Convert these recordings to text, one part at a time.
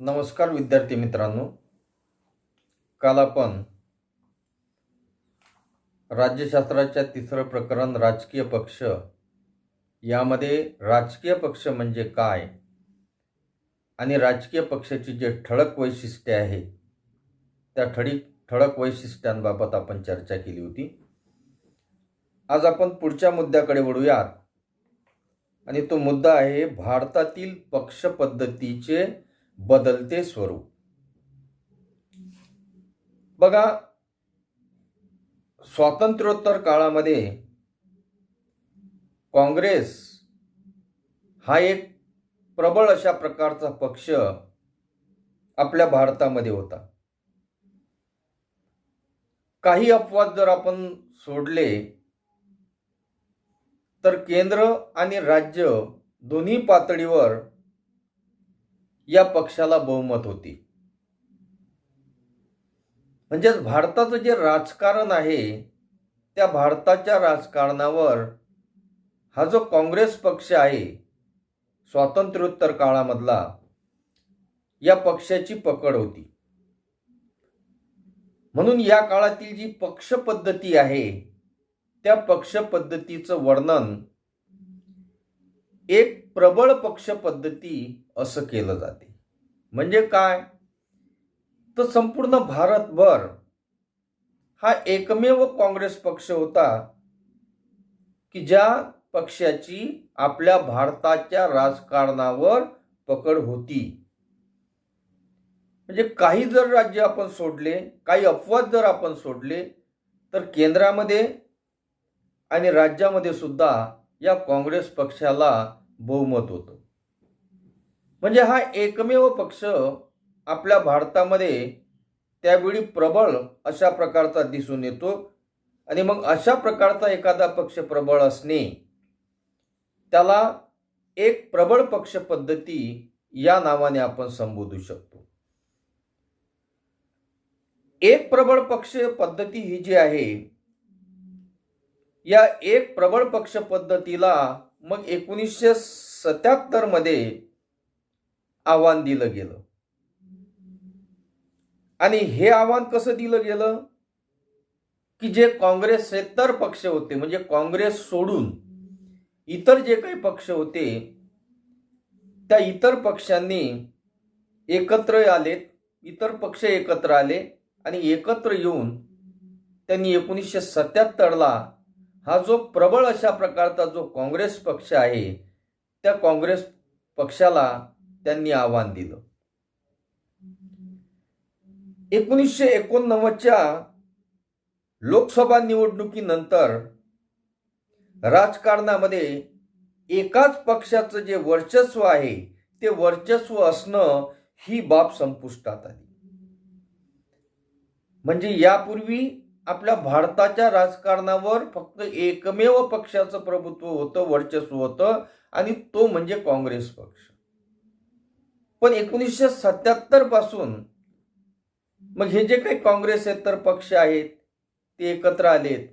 नमस्कार विद्यार्थी मित्रांनो. काल आपण राज्यशास्त्राच्या तिसरं प्रकरण राजकीय पक्ष यामध्ये राजकीय पक्ष म्हणजे काय आणि राजकीय पक्षाची जे ठळक वैशिष्ट्ये आहेत त्या ठळी ठळक वैशिष्ट्यांबाबत आपण चर्चा केली होती. आज आपण पुढच्या मुद्द्याकडे वळूयात. आणि तो मुद्दा आहे भारतातील पक्ष पद्धतीचे बदलते स्वरूप. बघा स्वातंत्र्योत्तर काळामध्ये काँग्रेस हा एक प्रबळ अशा प्रकारचा पक्ष आपल्या भारतामध्ये होता. काही अपवाद जर आपण सोडले तर केंद्र आणि राज्य दोन्ही पातळीवर या पक्षाला बहुमत होती. म्हणजेच भारताचं जे राजकारण आहे त्या भारताच्या राजकारणावर हा जो काँग्रेस पक्ष आहे स्वातंत्र्योत्तर काळामधला या पक्षाची पकड होती. म्हणून या काळातील जी पक्ष पद्धती आहे त्या पक्ष पद्धतीचं वर्णन एक प्रबळ पक्ष पद्धती असं केलं जाते. म्हणजे काय? तर संपूर्ण भारतभर हा एकमेव काँग्रेस पक्ष होता की ज्या पक्षाची आपल्या भारताच्या राजकारणावर पकड होती. म्हणजे काही जर राज्य आपण सोडले काही अपवाद जर आपण सोडले तर केंद्रामध्ये आणि राज्यामध्ये सुद्धा या काँग्रेस पक्षाला बहुमत होतं. म्हणजे हा एकमेव पक्ष आपल्या भारतामध्ये त्यावेळी प्रबळ अशा प्रकारचा दिसून येतो. आणि मग अशा प्रकारचा एखादा पक्ष प्रबळ असणे त्याला एक प्रबळ पक्ष पद्धती या नावाने आपण संबोधू शकतो. एक प्रबळ पक्ष पद्धती ही जी आहे या एक प्रबळ पक्ष पद्धतीला मग एकोणीसशे सत्याहत्तरमध्ये आव्हान दिलं गेलं. आणि हे आव्हान कसं दिलं गेलं? की जे काँग्रेसेतर पक्ष होते म्हणजे काँग्रेस सोडून इतर जे काही पक्ष होते त्या इतर पक्षांनी एकत्र आलेत इतर पक्ष एकत्र आले आणि एकत्र येऊन त्यांनी एकोणीसशे सत्याहत्तरला हा जो प्रबळ अशा प्रकारचा जो काँग्रेस पक्ष आहे त्या काँग्रेस पक्षाला त्यांनी आव्हान दिलं. एकोणीसशे एकोणनव्वदच्या लोकसभा निवडणुकीनंतर राजकारणामध्ये एकाच पक्षाचं जे वर्चस्व आहे ते वर्चस्व असणं ही बाब संपुष्टात आली. म्हणजे यापूर्वी आपल्या भारताच्या राजकारणावर फक्त एकमेव पक्षाचं प्रभुत्व होतं वर्चस्व होतं आणि तो म्हणजे काँग्रेस पक्ष. पण एकोणीसशे सत्याहत्तरपासून मग हे जे काही काँग्रेसेतर पक्ष आहेत ते एकत्र आलेत.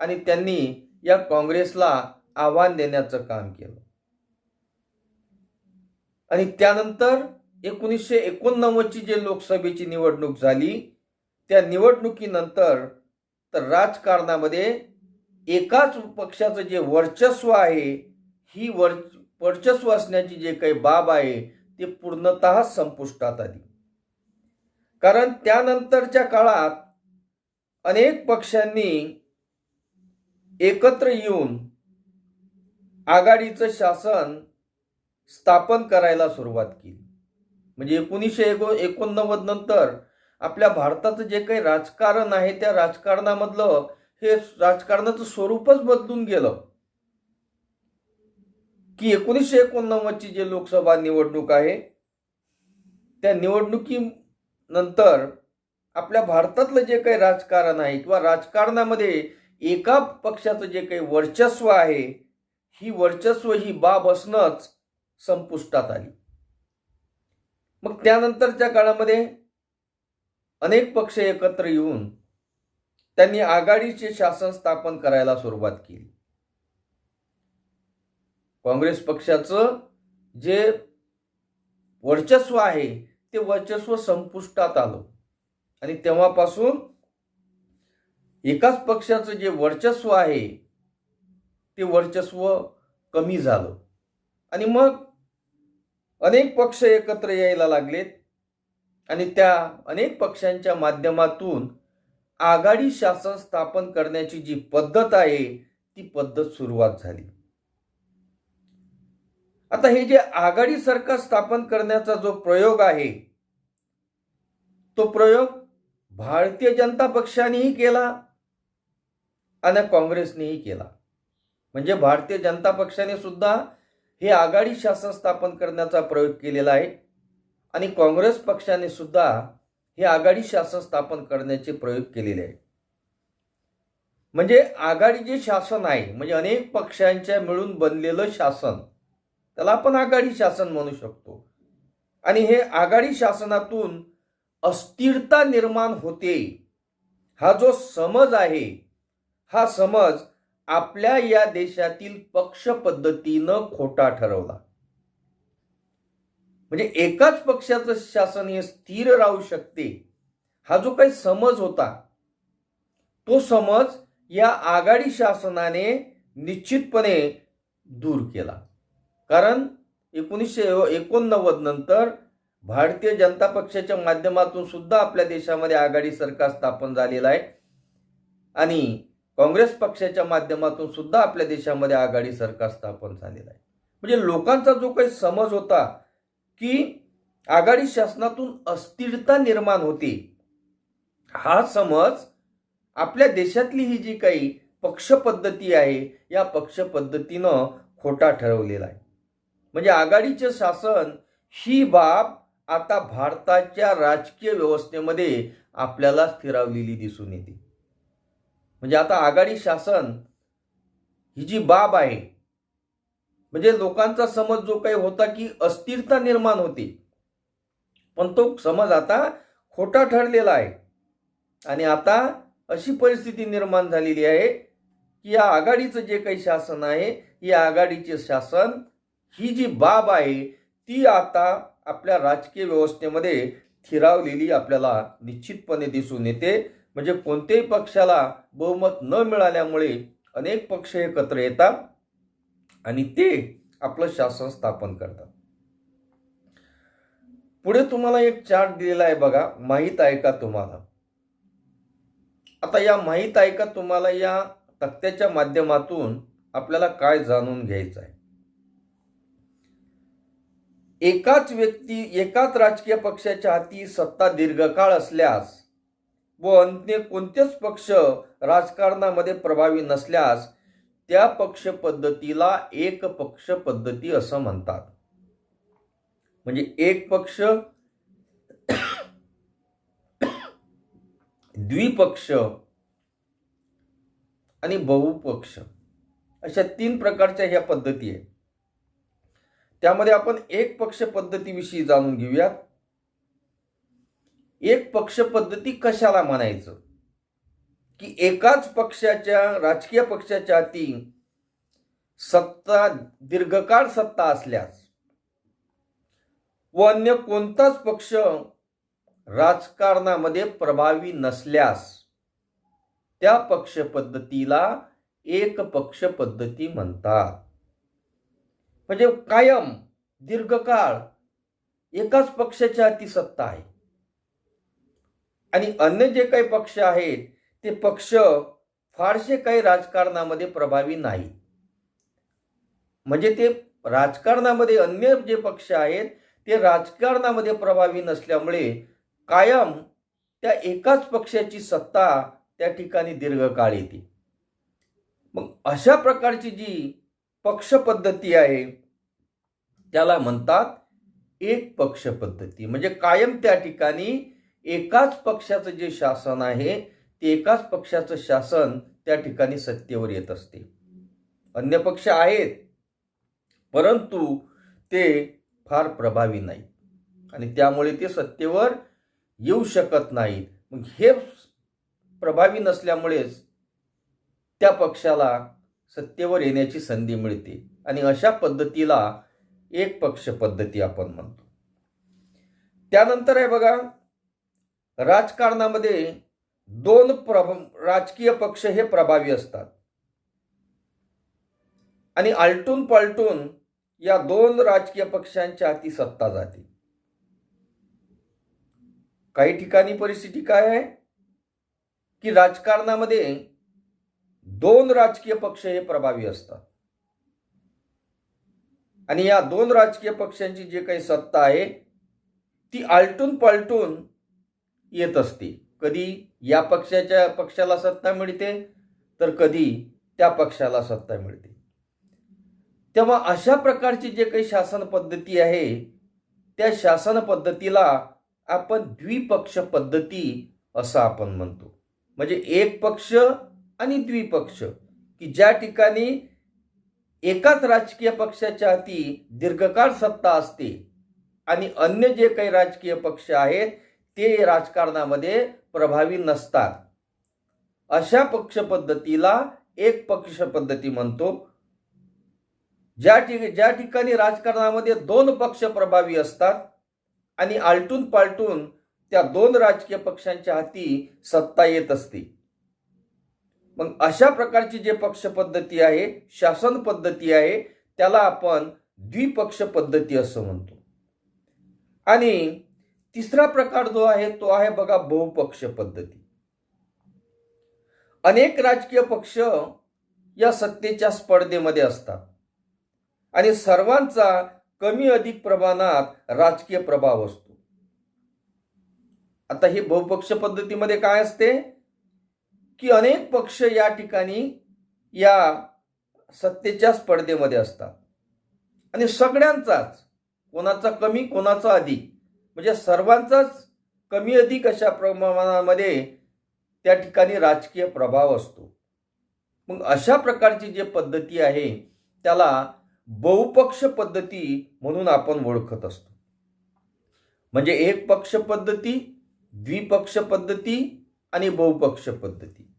आणि त्यांनी या काँग्रेसला आव्हान देण्याचं काम केलं. आणि त्यानंतर एकोणीसशे एकोणनव्वदची जे लोकसभेची निवडणूक झाली त्या निवडणुकीनंतर तर राजकारणामध्ये एकाच पक्षाचं जे वर्चस्व आहे ही वर वर्चस्व असण्याची जे काही बाब आहे ती पूर्णतः संपुष्टात आली. कारण त्यानंतरच्या काळात अनेक पक्षांनी एकत्र येऊन आघाडीचं शासन स्थापन करायला सुरुवात केली. म्हणजे एकोणीसशे एको एकोणनव्वद नंतर आपल्या भारताचं जे काही राजकारण आहे त्या राजकारणामधलं हे राजकारणाचं स्वरूपच बदलून गेलं. की एकोणीसशे एकोणनव्वदची जी लोकसभा निवडणूक आहे त्या निवडणुकीनंतर आपल्या भारतातलं जे काही राजकारण आहे किंवा राजकारणामध्ये एका पक्षाचं जे काही वर्चस्व आहे ही वर्चस्व ही बाब असणंच संपुष्टात आली. मग त्यानंतरच्या काळामध्ये अनेक पक्ष एकत्र येऊन त्यांनी आघाडीचे शासन स्थापन करायला सुरुवात केली. काँग्रेस पक्षाचं जे वर्चस्व आहे ते वर्चस्व संपुष्टात आलं. आणि तेव्हापासून एकाच पक्षाचं जे वर्चस्व आहे ते वर्चस्व कमी झालं. आणि मग अनेक पक्ष एकत्र यायला लागलेत. आणि त्या अनेक पक्षांच्या माध्यमातून आघाडी शासन स्थापन करण्याची जी पद्धत आहे ती पद्धत सुरुवात झाली. आता हे जे आघाडी सरकार स्थापन करण्याचा जो प्रयोग आहे तो प्रयोग भारतीय जनता पक्षानेही केला आणि काँग्रेसनेही केला. म्हणजे भारतीय जनता पक्षाने सुद्धा हे आघाडी शासन स्थापन करण्याचा प्रयोग केलेला आहे आणि काँग्रेस पक्षाने सुद्धा हे आघाडी शासन स्थापन करण्याचे प्रयोग केलेले आहे म्हणजे आघाडी जे शासन आहे म्हणजे अनेक पक्षांच्या मिळून बनलेलं शासन त्याला आपण आघाडी शासन म्हणू शकतो. आणि हे आघाडी शासनातून अस्थिरता निर्माण होते. हा जो समज आहे हा समज आपल्या या देशातील पक्ष पद्धतीनं खोटा ठरवला. म्हणजे एकाच पक्षाचं शासन हे स्थिर राहू शकते. हा जो काही समज होता तो समज या आघाडी शासनाने निश्चितपणे दूर केला. कारण एकोणीसशे एकोणनव्वद नंतर भारतीय जनता पक्षाच्या माध्यमातून सुद्धा आपल्या देशामध्ये आघाडी सरकार स्थापन झालेलं आहे. आणि काँग्रेस पक्षाच्या माध्यमातून सुद्धा आपल्या देशामध्ये आघाडी सरकार स्थापन झालेलं आहे. म्हणजे लोकांचा जो काही समज होता की आघाडी शासनातून अस्थिरता निर्माण होते हा समज आपल्या देशातली ही जी काही पक्ष पद्धती आहे या पक्ष पद्धतीनं खोटा ठरवलेला आहे. म्हणजे आघाडीचे शासन ही बाब आता भारताच्या राजकीय व्यवस्थेमध्ये आपल्याला स्थिरावलेली दिसून येते. म्हणजे आता आघाडी शासन ही जी बाब आहे म्हणजे लोकांचा समज जो काही होता की अस्थिरता निर्माण होते. पण तो समज आता खोटा ठरलेला आहे. आणि आता अशी परिस्थिती निर्माण झालेली आहे की या आघाडीचं जे काही शासन आहे या आघाडीचे शासन ही जी बाब आहे ती आता आपल्या राजकीय व्यवस्थेमध्ये थिरावलेली आपल्याला निश्चितपणे दिसून येते. म्हणजे कोणत्याही पक्षाला बहुमत न मिळाल्यामुळे अनेक पक्ष एकत्र येतात आणि ते आपलं शासन स्थापन करतात. पुढे तुम्हाला एक चार्ट दिलेला आहे बघा माहीत आहे का तुम्हाला? आता या माहीत आहे का तुम्हाला या तक्त्याच्या माध्यमातून आपल्याला काय जाणून घ्यायचं आहे? एकाच व्यक्ती एकाच राजकीय पक्षाच्या हाती सत्ता दीर्घकाळ असल्यास व अन्य कोणतेच पक्ष राजकारणामध्ये प्रभावी नसल्यास त्या पक्ष पद्धतीला एक पक्ष पद्धती असं म्हणतात. म्हणजे एक पक्ष द्विपक्ष आणि बहुपक्ष. अशा तीन प्रकारच्या ह्या पद्धती आहेत. त्यामध्ये आपण एक पक्ष पद्धतीविषयी जाणून घेऊयात. एक पक्ष पद्धती कशाला म्हणायचं? की एकाच पक्षाच्या राजकीय पक्षाच्या हाती सत्ता दीर्घकाळ सत्ता असल्यास व अन्य कोणताच पक्ष राजकारणामध्ये प्रभावी नसल्यास त्या पक्ष पद्धतीला एक पक्ष पद्धती म्हणतात. म्हणजे कायम दीर्घकाळ एकाच पक्षाच्या ती सत्ता आहे. आणि अन्य जे काही पक्ष आहेत ते पक्ष फारसे काही राजकारणामध्ये प्रभावी नाही. म्हणजे ते राजकारणामध्ये अन्य जे पक्ष आहेत ते राजकारणामध्ये प्रभावी नसल्यामुळे कायम त्या एकाच पक्षाची सत्ता त्या ठिकाणी दीर्घकाळ येते. मग अशा प्रकारची जी पक्ष पद्धती आहे त्याला म्हणतात एक पक्ष पद्धती. म्हणजे कायम त्या ठिकाणी एकाच पक्षाचं जे शासन आहे ते एकाच पक्षाचं शासन त्या ठिकाणी सत्तेवर येत असते. अन्य पक्ष आहेत परंतु ते फार प्रभावी नाहीत. आणि त्यामुळे ते सत्तेवर येऊ शकत नाहीत. मग हे प्रभावी नसल्यामुळेच त्या पक्षाला सत्तेवर येण्याची संधी मिळते. आणि अशा पद्धतीला एक पक्ष पद्धती आपण म्हणतो. त्यानंतर आहे बघा राजकारणामध्ये दोन प्रभ राजकीय पक्ष हे प्रभावी असतात. आणि आलटून पलटून या दोन राजकीय पक्षांच्या हाती सत्ता जाते. काही ठिकाणी परिस्थिती काय आहे? की राजकारणामध्ये दोन राजकीय पक्ष हे प्रभावी असतात. आणि या दोन राजकीय पक्षांची जी काही सत्ता आहे ती आलटून पालटून येत असते. कधी या पक्षाच्या पक्षाला सत्ता मिळते तर कधी त्या पक्षाला सत्ता मिळते. तेव्हा अशा प्रकारची जे काही शासन पद्धती आहे त्या शासन पद्धतीला आपण द्विपक्ष पद्धती असं आपण म्हणतो. म्हणजे एक पक्ष आणि द्विपक्ष की ज्या ठिकाणी एकाच राजकीय पक्षाच्या हाती दीर्घकाळ सत्ता असते आणि अन्य जे काही राजकीय पक्ष आहेत ते राजकारणामध्ये प्रभावी नसतात. अशा पक्ष पद्धतीला एक पक्ष पद्धती म्हणतो. ज्या ठिक ज्या ठिकाणी राजकारणामध्ये दोन पक्ष प्रभावी असतात आणि आलटून पालटून त्या दोन राजकीय पक्षांच्या हाती सत्ता येत असते. मग अशा प्रकारची जे पक्ष पद्धती आहे शासन पद्धती आहे त्याला आपण द्विपक्ष पद्धती असं म्हणतो. आणि तिसरा प्रकार जो आहे तो आहे बघा बहुपक्ष पद्धती. अनेक राजकीय पक्ष या सत्तेच्या स्पर्धेमध्ये असतात. आणि सर्वांचा कमी अधिक प्रमाणात राजकीय प्रभाव असतो. आता ही बहुपक्ष पद्धतीमध्ये काय असते? की अनेक पक्ष या ठिकाणी या सत्तेच्या स्पर्धेमध्ये असतात. आणि सगळ्यांचाच कोणाचा कमी कोणाचा अधिक. म्हणजे सर्वांचाच कमी अधिक अशा प्रमाणामध्ये त्या ठिकाणी राजकीय प्रभाव असतो. मग अशा प्रकारची जे पद्धती आहे त्याला बहुपक्ष पद्धती म्हणून आपण ओळखत असतो. म्हणजे एक पक्ष पद्धती द्विपक्ष पद्धती आणि बहुपक्ष पद्धती.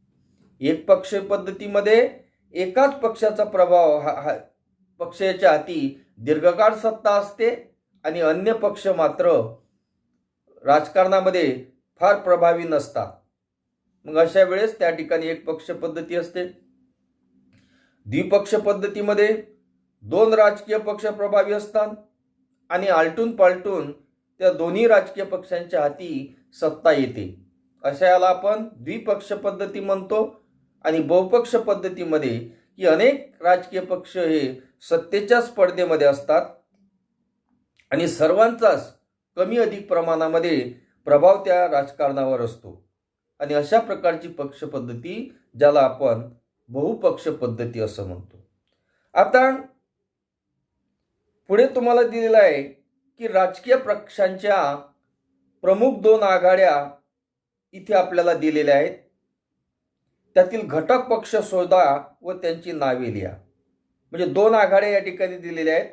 एक पक्ष पद्धतीमध्ये एकाच पक्षाचा प्रभाव हा हा पक्षाच्या हाती दीर्घकाळ सत्ता असते आणि अन्य पक्ष मात्र राजकारणामध्ये फार प्रभावी नसतात. मग अशा वेळेस त्या ठिकाणी एक पक्ष पद्धती असते. द्विपक्ष पद्धतीमध्ये दोन राजकीय पक्ष प्रभावी असतात आणि आलटून पालटून त्या दोन्ही राजकीय पक्षांच्या हाती सत्ता येते. अशा याला आपण द्विपक्ष पद्धती म्हणतो. आणि बहुपक्ष पद्धतीमध्ये की अनेक राजकीय पक्ष हे सत्तेच्या स्पर्धेमध्ये असतात. आणि सर्वांचाच कमी अधिक प्रमाणामध्ये प्रभाव त्या राजकारणावर असतो. आणि अशा प्रकारची पक्ष पद्धती ज्याला आपण बहुपक्ष पद्धती असं म्हणतो. आता पुढे तुम्हाला दिलेलं आहे की राजकीय पक्षांच्या प्रमुख दोन आघाड्या इथे आपल्याला दिलेल्या आहेत. त्यातील घटक पक्ष शोधा व त्यांची नावे लिहा. म्हणजे दोन आघाड्या या ठिकाणी दिलेल्या आहेत.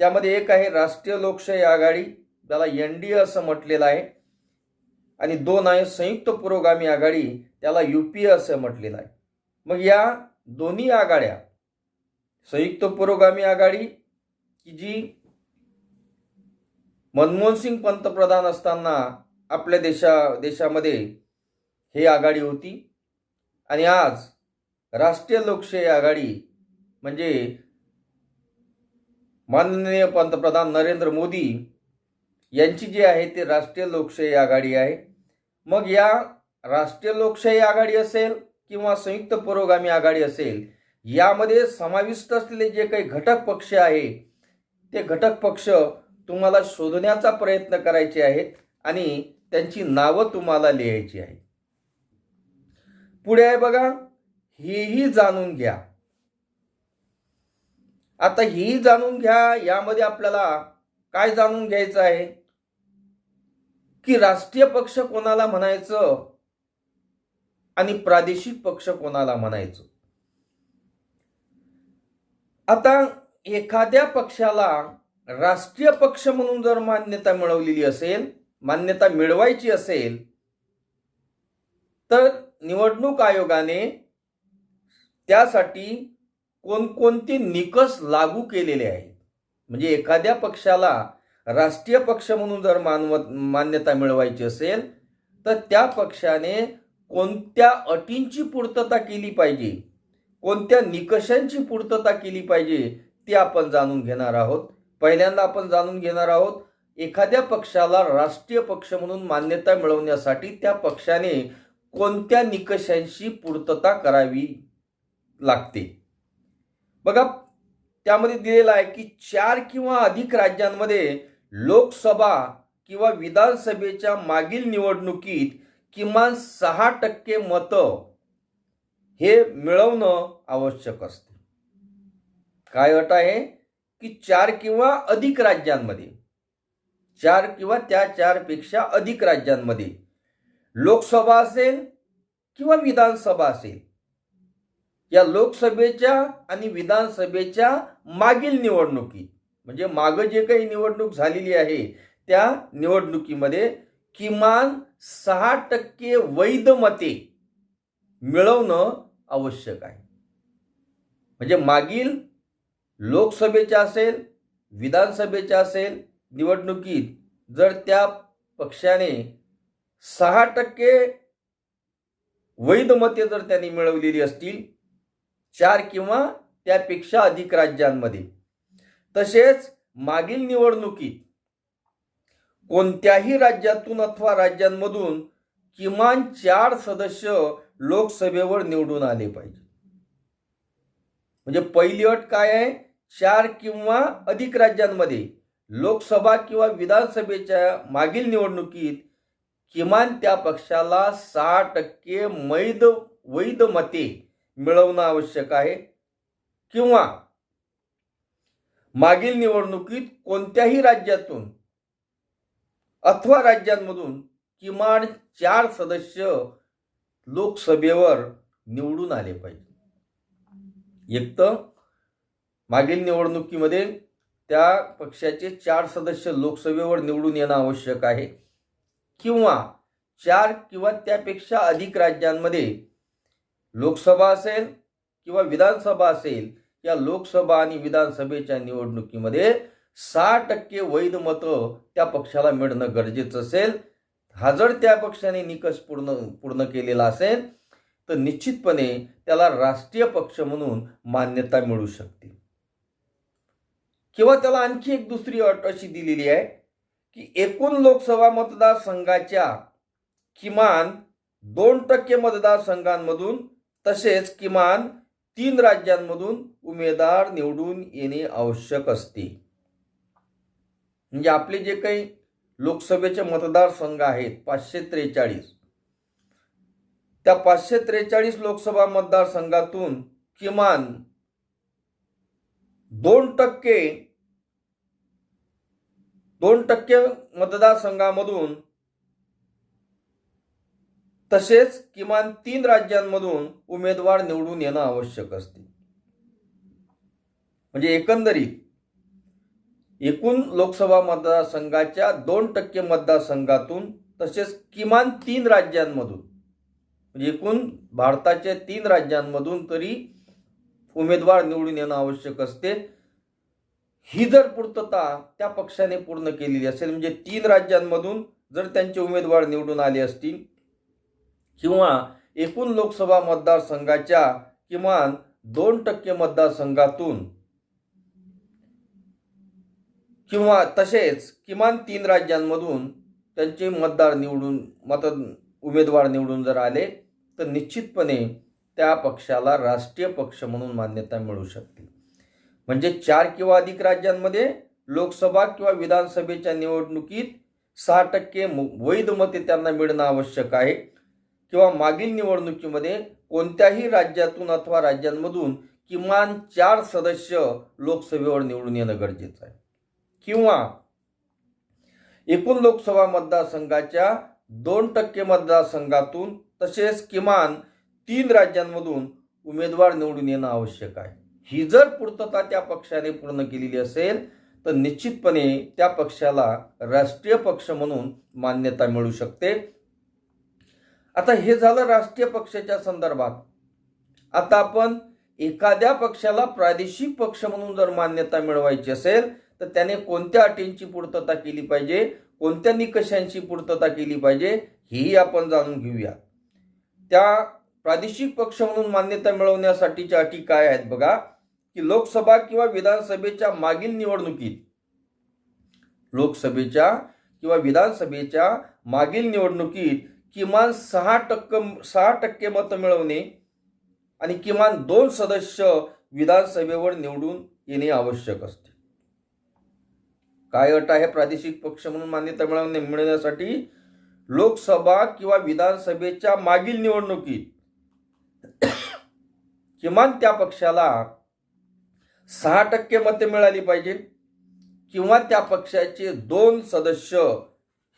त्यामध्ये एक आहे राष्ट्रीय लोकशाही आघाडी त्याला एन डी ए असं म्हटलेलं आहे. आणि दोन आहे संयुक्त पुरोगामी आघाडी त्याला यू पी ए असं म्हटलेलं आहे. मग या दोन्ही आघाड्या संयुक्त पुरोगामी आघाडी की जी मनमोहन सिंग पंतप्रधान असताना आपल्या देशा देशामध्ये ही आघाडी होती आणि आज राष्ट्रीय लोकशाही आघाडी म्हणजे माननीय पंतप्रधान नरेंद्र मोदी यांची जी आहे ती राष्ट्रीय लोकशाही आघाडी आहे. मग या राष्ट्रीय लोकशाही आघाडी असेल किंवा संयुक्त पुरोगामी आघाडी असेल यामध्ये समाविष्ट असलेले जे काही घटक पक्ष आहे ते घटक पक्ष तुम्हाला शोधण्याचा प्रयत्न करायचे आहेत आणि त्यांची नावं तुम्हाला लिहायची आहे पुढे आहे बघा. हेही जाणून घ्या. आता हेही जाणून घ्या यामध्ये आपल्याला काय जाणून घ्यायचं आहे? की राष्ट्रीय पक्ष कोणाला म्हणायचं आणि प्रादेशिक पक्ष कोणाला म्हणायचं? आता एखाद्या पक्षाला राष्ट्रीय पक्ष म्हणून जर मान्यता मिळवलेली असेल मान्यता मिळवायची असेल तर निवडणूक आयोगाने त्यासाठी कोणकोणते निकष लागू केलेले आहेत? म्हणजे एखाद्या पक्षाला राष्ट्रीय पक्ष म्हणून जर मानवत मान्यता मिळवायची असेल तर त्या पक्षाने कोणत्या अटींची पूर्तता केली पाहिजे? कोणत्या निकषांची पूर्तता केली पाहिजे? ते आपण जाणून घेणार आहोत. पहिल्यांदा आपण जाणून घेणार आहोत एखाद्या पक्षाला राष्ट्रीय पक्ष म्हणून मान्यता मिळवण्यासाठी त्या पक्षाने कोणत्या निकषांशी पूर्तता करावी लागते? बघा त्यामध्ये दिलेलं आहे की चार किंवा अधिक राज्यांमध्ये लोकसभा किंवा विधानसभेच्या मागील निवडणुकीत किमान सहा टक्के मतं हे मिळवणं आवश्यक असते. काय अट आहे? की चार किंवा अधिक राज्यांमध्ये चार किंवा त्या चारपेक्षा अधिक राज्यांमध्ये लोकसभा असेल किंवा विधानसभा असेल या लोकसभेच्या आणि विधानसभेच्या मागील निवडणुकीत म्हणजे मागं जे काही निवडणूक झालेली आहे त्या निवडणुकीमध्ये किमान सहा टक्के वैध मते मिळवणं आवश्यक आहे. म्हणजे मागील लोकसभेच्या असेल विधानसभेच्या असेल निवडणुकीत जर त्या पक्षाने सहा टक्के वैध मते जर त्यांनी मिळवलेली असतील चार किंवा त्यापेक्षा अधिक राज्यांमध्ये. तसेच मागील निवडणुकीत कोणत्याही राज्यातून अथवा राज्यांमधून किमान चार सदस्य लोकसभेवर निवडून आले पाहिजे. म्हणजे पहिली अट काय आहे? चार किंवा अधिक राज्यांमध्ये लोकसभा किंवा विधानसभेच्या मागील निवडणुकीत किमान त्या पक्षाला सहा टक्के मैद वैध मते मिळवणं आवश्यक आहे. किंवा मागील निवडणुकीत कोणत्याही राज्यातून अथवा राज्यांमधून किमान चार सदस्य लोकसभेवर निवडून आले पाहिजे. एक तर मागील निवडणुकीमध्ये त्या पक्षाचे चार सदस्य लोकसभेवर निवडून येणं आवश्यक आहे. किंवा चार किंवा त्यापेक्षा अधिक राज्यांमध्ये लोकसभा असेल किंवा विधानसभा असेल या लोकसभा आणि विधानसभेच्या निवडणुकीमध्ये सहा टक्के वैध मतं त्या पक्षाला मिळणं गरजेचं असेल. हा जर त्या पक्षाने निकष पूर्ण पूर्ण केलेला असेल तर निश्चितपणे त्याला राष्ट्रीय पक्ष म्हणून मान्यता मिळू शकते. किंवा त्याला आणखी एक दुसरी अट अशी दिलेली आहे की एकूण लोकसभा मतदारसंघाच्या किमान दोन टक्के मतदारसंघांमधून तसेच किमान तीन राज्यांमधून उमेदवार निवडून येणे आवश्यक असते. म्हणजे आपले जे काही लोकसभेचे मतदारसंघ आहेत पाचशे त्रेचाळीस. त्या पाचशे त्रेचाळीस लोकसभा मतदारसंघातून किमान दोन टक्के दोन टक्के मतदारसंघामधून तसेच किमान तीन राज्यांमधून उमेदवार निवडून येणं आवश्यक असते. म्हणजे एकंदरीत एकूण लोकसभा मतदारसंघाच्या दोन टक्के मतदारसंघातून तसेच किमान तीन राज्यांमधून म्हणजे एकूण भारताच्या तीन राज्यांमधून तरी उमेदवार निवडून येणं आवश्यक असते. ही जर पूर्तता त्या पक्षाने पूर्ण केलेली असेल म्हणजे तीन राज्यांमधून जर त्यांचे उमेदवार निवडून आले असतील किंवा एकूण लोकसभा मतदारसंघाच्या किमान दोन टक्के मतदारसंघातून किंवा तसेच किमान तीन राज्यांमधून त्यांचे मतदार निवडून मत उमेदवार निवडून जर आले तर निश्चितपणे त्या पक्षाला राष्ट्रीय पक्ष म्हणून मान्यता मिळू शकते. म्हणजे चार किंवा अधिक राज्यांमध्ये लोकसभा किंवा विधानसभेच्या निवडणुकीत सहा टक्के वैध मते त्यांना मिळणं आवश्यक आहे. किंवा मागील निवडणुकीमध्ये कोणत्याही राज्यातून अथवा राज्यांमधून किमान चार सदस्य लोकसभेवर निवडून येणं गरजेचं आहे. किंवा एकूण लोकसभा मतदारसंघाच्या दोन टक्के मतदारसंघातून तसेच किमान तीन राज्यांमधून उमेदवार निवडून येणं आवश्यक आहे. ही जर पूर्तता त्या पक्षाने पूर्ण केलेली असेल तर निश्चितपणे त्या पक्षाला राष्ट्रीय पक्ष म्हणून मान्यता मिळू शकते. आता हे झालं राष्ट्रीय पक्षाच्या संदर्भात. आता आपण एखाद्या पक्षाला प्रादेशिक पक्ष म्हणून जर मान्यता मिळवायची असेल तर त्याने कोणत्या अटींची पूर्तता केली पाहिजे? कोणत्या निकषांची पूर्तता केली पाहिजे? हेही आपण जाणून घेऊया. त्या प्रादेशिक पक्ष म्हणून मान्यता मिळवण्यासाठीच्या अटी काय आहेत बघा? की लोकसभा किंवा विधानसभेच्या मागील निवडणुकीत लोकसभेच्या किंवा विधानसभेच्या मागील निवडणुकीत किमान सहा टक्के सहा टक्के मतं मिळवणे आणि किमान दोन सदस्य विधानसभेवर निवडून येणे आवश्यक असते. काय अट आहे प्रादेशिक पक्ष म्हणून मान्यता मिळवणे मिळवण्यासाठी लोकसभा किंवा विधानसभेच्या मागील निवडणुकीत किमान त्या पक्षाला सहा टक्के मते मिळाली पाहिजे. किंवा त्या पक्षाचे दोन सदस्य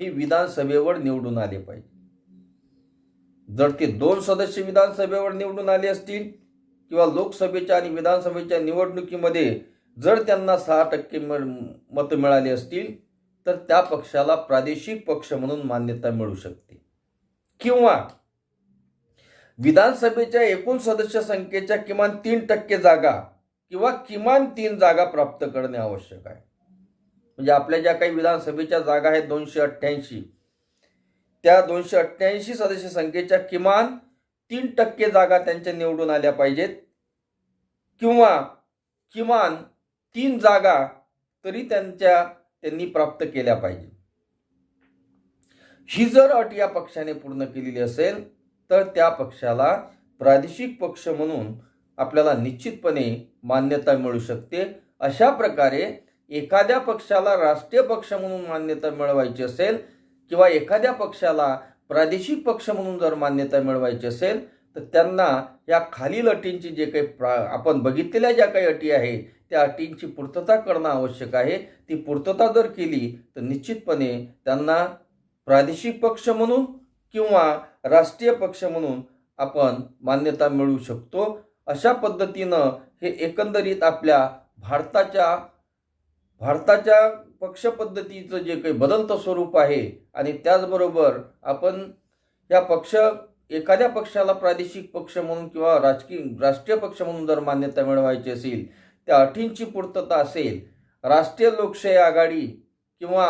हे विधानसभेवर निवडून आले पाहिजे. जर ते दोन सदस्य विधानसभेवर निवडून आले असतील किंवा लोकसभेच्या आणि विधानसभेच्या निवडणुकीमध्ये जर त्यांना सहा टक्के मत मिळाली असतील तर त्या पक्षाला प्रादेशिक पक्ष म्हणून मान्यता मिळू शकते. किंवा विधानसभेच्या एकूण सदस्य संख्येच्या किमान तीन टक्के जागा किंवा किमान तीन जागा प्राप्त करणे आवश्यक आहे. म्हणजे आपल्या ज्या काही विधानसभेच्या जागा आहेत दोनशे अठ्ठ्याऐंशी त्या दोनशे अठ्ठ्याऐंशी सदस्य संख्येच्या किमान तीन टक्के जागा त्यांच्या निवडून आल्या पाहिजेत. किंवा किमान तीन जागा तरी त्यांच्या त्यांनी प्राप्त केल्या पाहिजे ही जर अट या पक्षाने पूर्ण केलेली असेल तर त्या पक्षाला प्रादेशिक पक्ष म्हणून आपल्याला निश्चितपणे मान्यता मिळू शकते. अशा प्रकारे एखाद्या पक्षाला राष्ट्रीय पक्ष म्हणून मान्यता मिळवायची असेल किंवा एखाद्या पक्षाला प्रादेशिक पक्ष म्हणून जर मान्यता मिळवायची असेल तर त्यांना या खालील अटींची जे काही प्रा आपण बघितलेल्या ज्या काही अटी आहे त्या अटींची पूर्तता करणं आवश्यक आहे. ती पूर्तता जर केली तर निश्चितपणे त्यांना प्रादेशिक पक्ष म्हणून किंवा राष्ट्रीय पक्ष म्हणून आपण मान्यता मिळवू शकतो. अशा पद्धतीनं हे एकंदरीत आपल्या भारताच्या भारताच्या पक्षपद्धतीचं जे काही बदलतं स्वरूप आहे आणि त्याचबरोबर आपण या पक्ष एखाद्या पक्षाला प्रादेशिक पक्ष म्हणून किंवा राजकीय राष्ट्रीय पक्ष म्हणून जर मान्यता मिळवायची असेल त्या अटींची पूर्तता असेल राष्ट्रीय लोकशाही आघाडी किंवा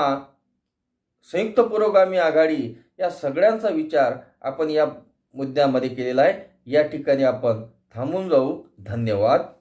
संयुक्त पुरोगामी आघाडी या सगळ्यांचा विचार आपण या मुद्द्यामध्ये केलेला आहे. या ठिकाणी आपण थांबून जाऊ. धन्यवाद.